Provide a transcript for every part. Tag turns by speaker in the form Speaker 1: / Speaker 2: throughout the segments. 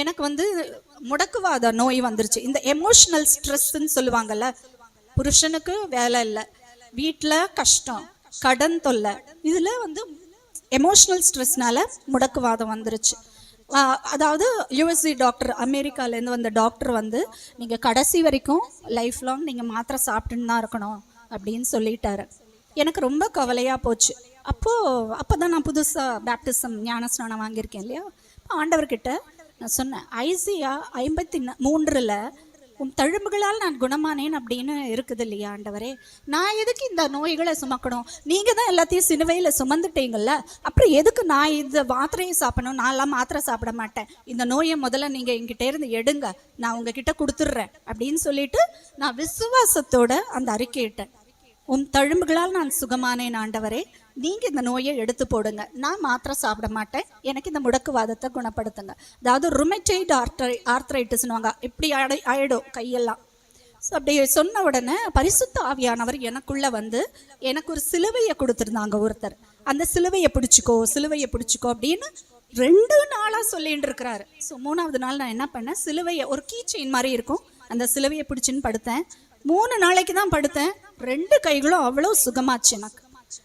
Speaker 1: எனக்கு வந்து முடக்குவாத நோய் வந்துருச்சு. இந்த எமோஷனல் ஸ்ட்ரெஸ்ன்னு சொல்லுவாங்கல்ல புருஷனுக்கு வேலை இல்லை வீட்டில் கஷ்டம் கடன் தொல்லை இதில் வந்து எமோஷனல் ஸ்ட்ரெஸ்னால முடக்குவாதம் வந்துருச்சு. அதாவது யூஎஸ்சி டாக்டர் அமெரிக்காலேருந்து வந்த டாக்டர் வந்து நீங்கள் கடைசி வரைக்கும் லைஃப் லாங் நீங்கள் மாத்திரை சாப்பிட்டுன்னு தான் இருக்கணும் அப்படின்னு சொல்லிட்டாரு. எனக்கு ரொம்ப கவலையாக போச்சு. அப்போது அப்போ தான் நான் புதுசாக பேப்டிசம் ஞானஸ்நானம் வாங்கியிருக்கேன் இல்லையா? ஆண்டவர்கிட்ட நான் சொன்னேன் ஐசியா ஐம்பத்தி மூன்றில் உன் தழும்புகளால் நான் குணமானேன் அப்படின்னு இருக்குது இல்லையா ஆண்டவரே? நான் எதுக்கு இந்த நோய்களை சுமக்கணும்? நீங்கள் தான் எல்லாத்தையும் சிலுவையில் சுமந்துட்டீங்கல்ல அப்புறம் எதுக்கு நான் இந்த மாத்திரையை சாப்பிடணும்? நான்லாம் மாத்திரை சாப்பிட மாட்டேன். இந்த நோயை முதல்ல நீங்கள் என்கிட்ட இருந்து எடுங்க நான் உங்ககிட்ட கொடுத்துட்றேன் அப்படின்னு சொல்லிட்டு நான் விசுவாசத்தோட அந்த அறிக்கையிட்டேன் உன் தழும்புகளால் நான் சுகமானேன் ஆண்டவரே. நீங்கள் இந்த நோயை எடுத்து போடுங்க. நான் மாத்திரை சாப்பிட மாட்டேன். எனக்கு இந்த முடக்குவாதத்தை குணப்படுத்துங்க. அதாவது ருமெட்டைட் ஆர்ட்ரை ஆர்த்ரைட்டிஸ்னுவாங்க இப்படி ஆடை ஆயிடும் கையெல்லாம். ஸோ அப்படி சொன்ன உடனே பரிசுத்த ஆவியானவர் எனக்குள்ளே வந்து எனக்கு ஒரு சிலுவையை கொடுத்துருந்தாங்க ஒருத்தர். அந்த சிலுவையை பிடிச்சிக்கோ சிலுவையை பிடிச்சிக்கோ அப்படின்னு ரெண்டு நாளாக சொல்லிட்டு இருக்கிறாரு. ஸோ மூணாவது நாள் நான் என்ன பண்ணேன்? சிலுவையை ஒரு கீ செயின் மாதிரி இருக்கும். அந்த சிலுவையை பிடிச்சின்னு படுத்தேன். மூணு நாளைக்கு தான் படுத்தேன். ரெண்டு கைகளும் அவ்வளோ சுகமாச்சு எனக்கு.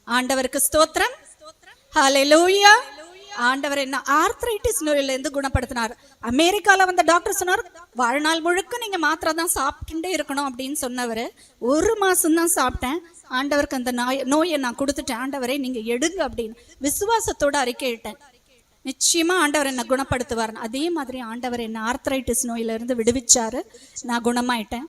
Speaker 1: ஆண்டவருக்கு ஸ்தோத்திரம். ஹalleluya ஆண்டவர் என்ன ஆர்த்ரைட்டிஸ் நோயிலேருந்து குணப்படுத்தினார். அமெரிக்கால வந்த டாக்டர் சொன்னார் வாழ்நாள் முழுக்க நீங்க மாத்திரை தான் சாப்பிட்டுட்டே இருக்கணும் அப்படின்னு சொன்னவர். ஒரு மாசம் தான் சாப்பிட்டேன். ஆண்டவருக்கு அந்த நோய் நோயை நான் கொடுத்துட்டேன். ஆண்டவரை நீங்க எடுங்க அப்படின்னு விசுவாசத்தோட அறிக்கையிட்டேன். நிச்சயமா ஆண்டவர் என்னை குணப்படுத்துவார் அதே மாதிரி ஆண்டவர் என்ன ஆர்த்ரைட்டிஸ் நோயிலிருந்து விடுவிச்சாரு. நான் குணமாயிட்டேன்.